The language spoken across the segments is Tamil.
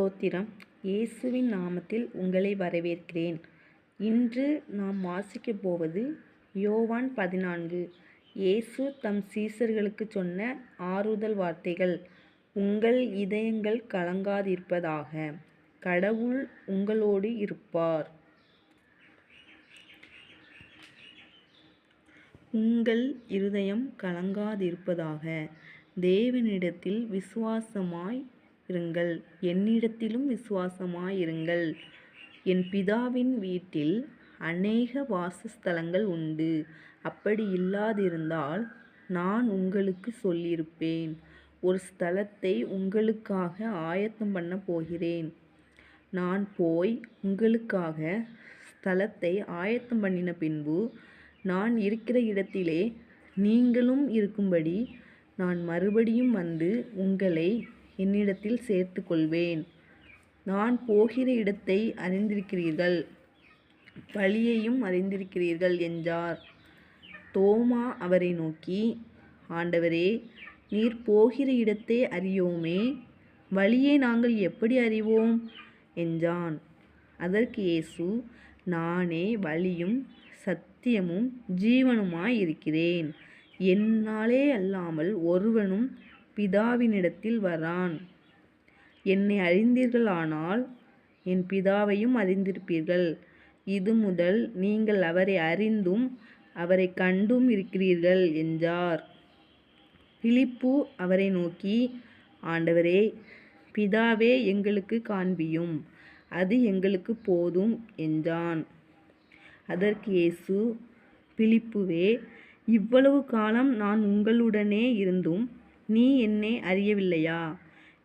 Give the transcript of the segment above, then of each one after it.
ஸ்தோத்திரம். இயேசுவின் நாமத்தில் உங்களை வரவேற்கிறேன். இன்று நாம் வாசிக்கப் போவது யோவான் பதினான்கு. இயேசு தம் சீசர்களுக்கு சொன்ன ஆறுதல் வார்த்தைகள் உங்கள் இதயங்கள் கலங்காதிருப்பதாக. கடவுள் உங்களோடு இருப்பார். உங்கள் இருதயம் கலங்காதிருப்பதாக. தேவனிடத்தில் விசுவாசமாய் இருங்கள். என்னிடத்திலும் விசுவாசமாயிருங்கள். என் பிதாவின் வீட்டில் அநேக வாசஸ்தலங்கள் உண்டு. அப்படி இல்லாதிருந்தால் நான் உங்களுக்கு சொல்லியிருப்பேன். ஒரு ஸ்தலத்தை உங்களுக்காக ஆயத்தம் பண்ண போகிறேன். நான் போய் உங்களுக்காக ஸ்தலத்தை ஆயத்தம் பண்ணின பின்பு நான் இருக்கிற இடத்திலே நீங்களும் இருக்கும்படி நான் மறுபடியும் வந்து உங்களை என்னிடத்தில் சேர்த்து கொள்வேன் நான் போகிற இடத்தை அறிந்திருக்கிறீர்கள். வழியையும் அறிந்திருக்கிறீர்கள் என்றார். தோமா அவரை நோக்கி ஆண்டவரே நீர் போகிற இடத்தை அறியோமே வழியை நாங்கள் எப்படி அறிவோம்? என்றான். அதற்கு இயேசு நானே வழியும் சத்தியமும் ஜீவனுமாய் இருக்கிறேன் என்னாலே அல்லாமல் ஒருவனும் பிதாவினிடத்தில் வரான். என்னை அறிந்தீர்களானால் என் பிதாவையும் அறிந்திருப்பீர்கள். இது முதல் நீங்கள் அவரை அறிந்தும் அவரை கண்டும் இருக்கிறீர்கள் என்றார். பிலிப்பு அவரை நோக்கி ஆண்டவரே பிதாவே எங்களுக்கு காண்பியும். அது எங்களுக்கு போதும் என்றான். அதற்கு இயேசு பிலிப்புவே இவ்வளவு காலம் நான் உங்களுடனே இருந்தும் நீ என்னை அறியவில்லையா?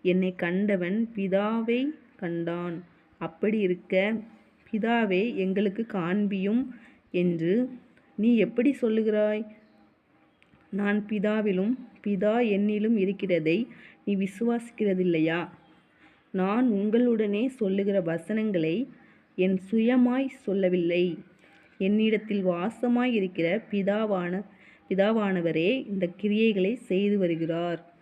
என்னை கண்டவன் பிதாவை கண்டான். அப்படி இருக்க பிதாவே எங்களுக்கு காண்பியும் என்று நீ எப்படி சொல்லுகிறாய்? நான் பிதாவிலும் பிதா என்னிலும் இருக்கிறதை நீ விசுவாசிக்கிறதில்லையா? நான் உங்களுடனே சொல்லுகிற வசனங்களை என் சுயமாய் சொல்லவில்லை. என்னிடத்தில் வாசமாய் இருக்கிற பிதாவான பிதாவானவரே இந்த கிரியைகளை செய்து வருகிறார்.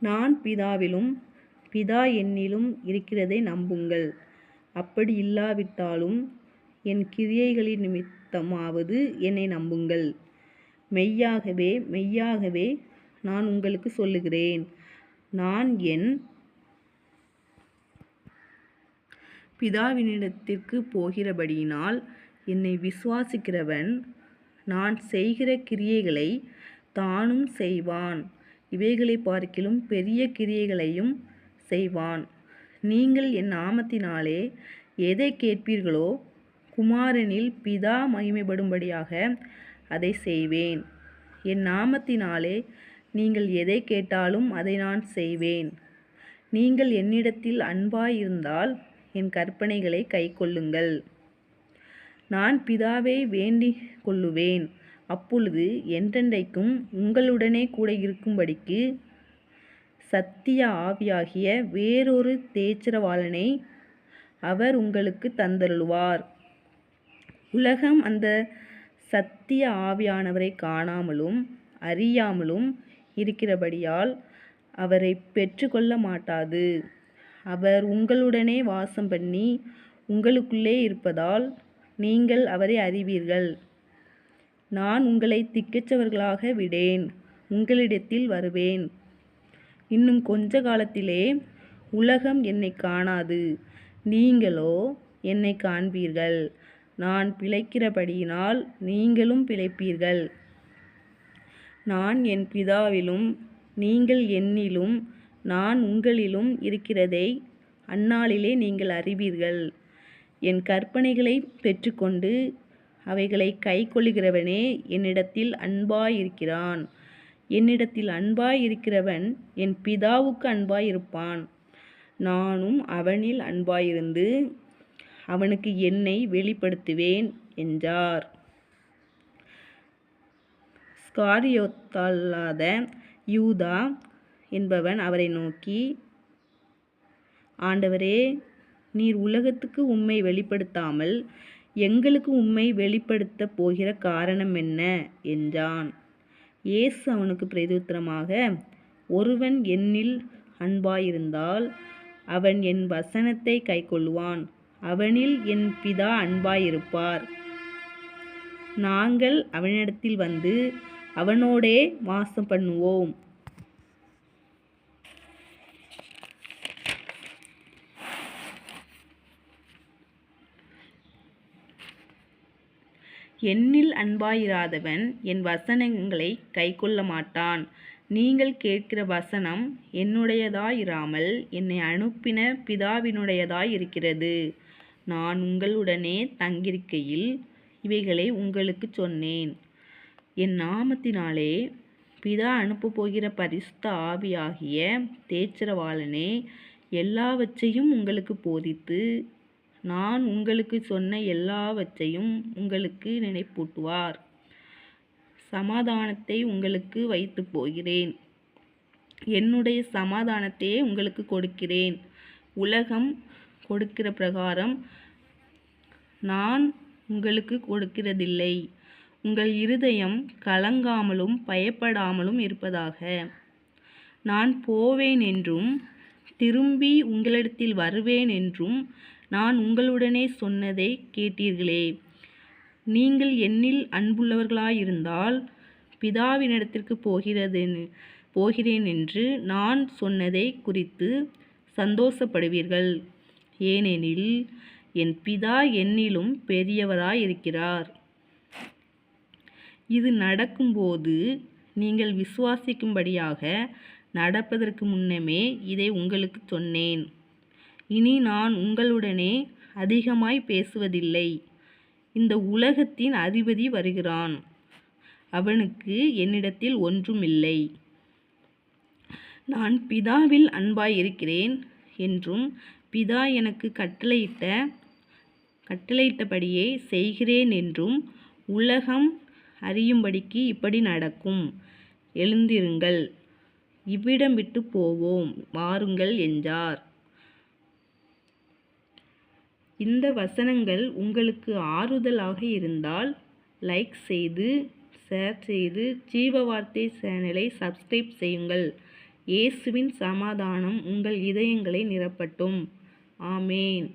நான் பிதாவிலும் பிதா என்னிலும் இருக்கிறதை நம்புங்கள். அப்படி இல்லாவிட்டாலும் என் கிரியைகளின் நிமித்தமாவது என்னை நம்புங்கள். மெய்யாகவே மெய்யாகவே நான் உங்களுக்கு சொல்லுகிறேன். நான் என் பிதாவினிடத்திற்கு போகிறபடியினால் என்னை விசுவாசிக்கிறவன் நான் செய்கிற கிரியைகளை தானும் செய்வான். இவைகளை பார்க்கிலும் பெரிய கிரியைகளையும் செய்வான். நீங்கள் என் நாமத்தினாலே எதை கேட்பீர்களோ குமாரனில் பிதா மகிமைப்படும்படியாக அதை செய்வேன். என் நாமத்தினாலே நீங்கள் எதை கேட்டாலும் அதை நான் செய்வேன். நீங்கள் என்னிடத்தில் அன்பாயிருந்தால் என் கற்பனைகளை கைக்கொள்ளுங்கள். நான் பிதாவை வேண்டிக் கொள்ளுவேன் அப்பொழுது என்றென்றைக்கும் உங்களுடனே கூட இருக்கும்படிக்கு சத்திய ஆவியாகிய வேறொரு தேச்சரவாளனை அவர் உங்களுக்கு தந்தருள்வார். உலகம் அந்த சத்திய ஆவியானவரை காணாமலும் அறியாமலும் இருக்கிறபடியால் அவரை பெற்றுக்கொள்ள மாட்டாது. அவர் உங்களுடனே வாசம் பண்ணி உங்களுக்குள்ளே இருப்பதால் நீங்கள் அவரை அறிவீர்கள். நான் உங்களை திக்கச்சவர்களாக விடேன். உங்களிடத்தில் வருவேன். இன்னும் கொஞ்ச காலத்திலே உலகம் என்னை காணாது. நீங்களோ என்னை காண்பீர்கள். நான் பிழைக்கிறபடியினால் நீங்களும் பிழைப்பீர்கள். நான் என் பிதாவிலும் நீங்கள் என்னிலும் நான் உங்களிலும் இருக்கிறதை அந்நாளிலே நீங்கள் அறிவீர்கள். என் கற்பனைகளை பெற்றுக்கொண்டு அவைகளை கைக்கொள்ளுகிறவனே என்னிடத்தில் அன்பாயிருக்கிறான். என்னிடத்தில் அன்பாயிருக்கிறவன் என் பிதாவுக்கு அன்பாயிருப்பான். நானும் அவனில் அன்பாயிருந்து அவனுக்கு என்னை வெளிப்படுத்துவேன் என்றார். ஸ்காரியோத்தல்லாத யூதா என்பவன் அவரை நோக்கி ஆண்டவரே நீர் உலகத்துக்கு உம்மை வெளிப்படுத்தாமல் எங்களுக்கு உம்மை வெளிப்படுத்தப் போகிற காரணம் என்ன? என்றான். இயேசு அவனுக்கு பிரதித்திரமாக ஒருவன் என்னில் அன்பாயிருந்தால் அவன் என் வசனத்தை கைக்கொள்ளுவான். அவனில் என் பிதா அன்பாயிருப்பார். நாங்கள் அவனிடத்தில் வந்து அவனோடே வாசம் பண்ணுவோம். என்னில் அன்பாயிராதவன் என் வசனங்களை கைக்கொள்ள மாட்டான். நீங்கள் கேட்கிற வசனம் என்னுடையதாயிராமல் என்னை அனுப்பின பிதாவினுடையதாயிருக்கிறது. நான் உங்களுடனே தங்கியிருக்கையில் இவைகளை உங்களுக்குச் சொன்னேன். என் நாமத்தினாலே பிதா அனுப்பப் போகிற பரிசுத்த ஆவியாகிய தேச்சரவாளனே எல்லாவற்றையும் உங்களுக்குப் போதித்து நான் உங்களுக்கு சொன்ன எல்லாவற்றையும் உங்களுக்கு நினைப்பூட்டுவார். சமாதானத்தை உங்களுக்கு வைத்து போகிறேன். என்னுடைய சமாதானத்தையே உங்களுக்கு கொடுக்கிறேன். உலகம் கொடுக்கிற பிரகாரம் நான் உங்களுக்கு கொடுக்கிறதில்லை. உங்கள் இருதயம் கலங்காமலும் பயப்படாமலும் இருப்பதாக. நான் போவேன் என்றும் திரும்பி உங்களிடத்தில் வருவேன் என்றும் நான் உங்களுடனே சொன்னதைக் கேட்டீர்களே. நீங்கள் என்னில் அன்புள்ளவர்களாயிருந்தால் பிதாவினிடத்திற்கு போகிறது போகிறேன் என்று நான் சொன்னதை குறித்து சந்தோஷப்படுவீர்கள். ஏனெனில் என் பிதா என்னிலும் பெரியவராயிருக்கிறார். இது நடக்கும்போது நீங்கள் விசுவாசிக்கும்படியாக நடப்பதற்கு முன்னமே இதை உங்களுக்குச் சொன்னேன். இனி நான் உங்களுடனே அதிகமாய் பேசுவதில்லை. இந்த உலகத்தின் அதிபதி வருகிறான். அவனுக்கு என்னிடத்தில் ஒன்றுமில்லை. நான் பிதாவில் அன்பாயிருக்கிறேன் என்றும் பிதா எனக்கு கட்டளையிட்ட கட்டளையிட்டபடியே செய்கிறேன் என்றும் உலகம் அறியும்படிக்கு இப்படி நடக்கும். எழுந்திருங்கள். இவ்விடம் விட்டுப் போவோம். வாருங்கள் என்றார். இந்த வசனங்கள் உங்களுக்கு ஆறுதலாக இருந்தால் லைக் செய்து ஷேர் செய்து ஜீவ வார்த்தை சேனலை சப்ஸ்கிரைப் செய்யுங்கள். இயேசுவின் சமாதானம் உங்கள் இதயங்களை நிரப்பட்டும். ஆமேன்.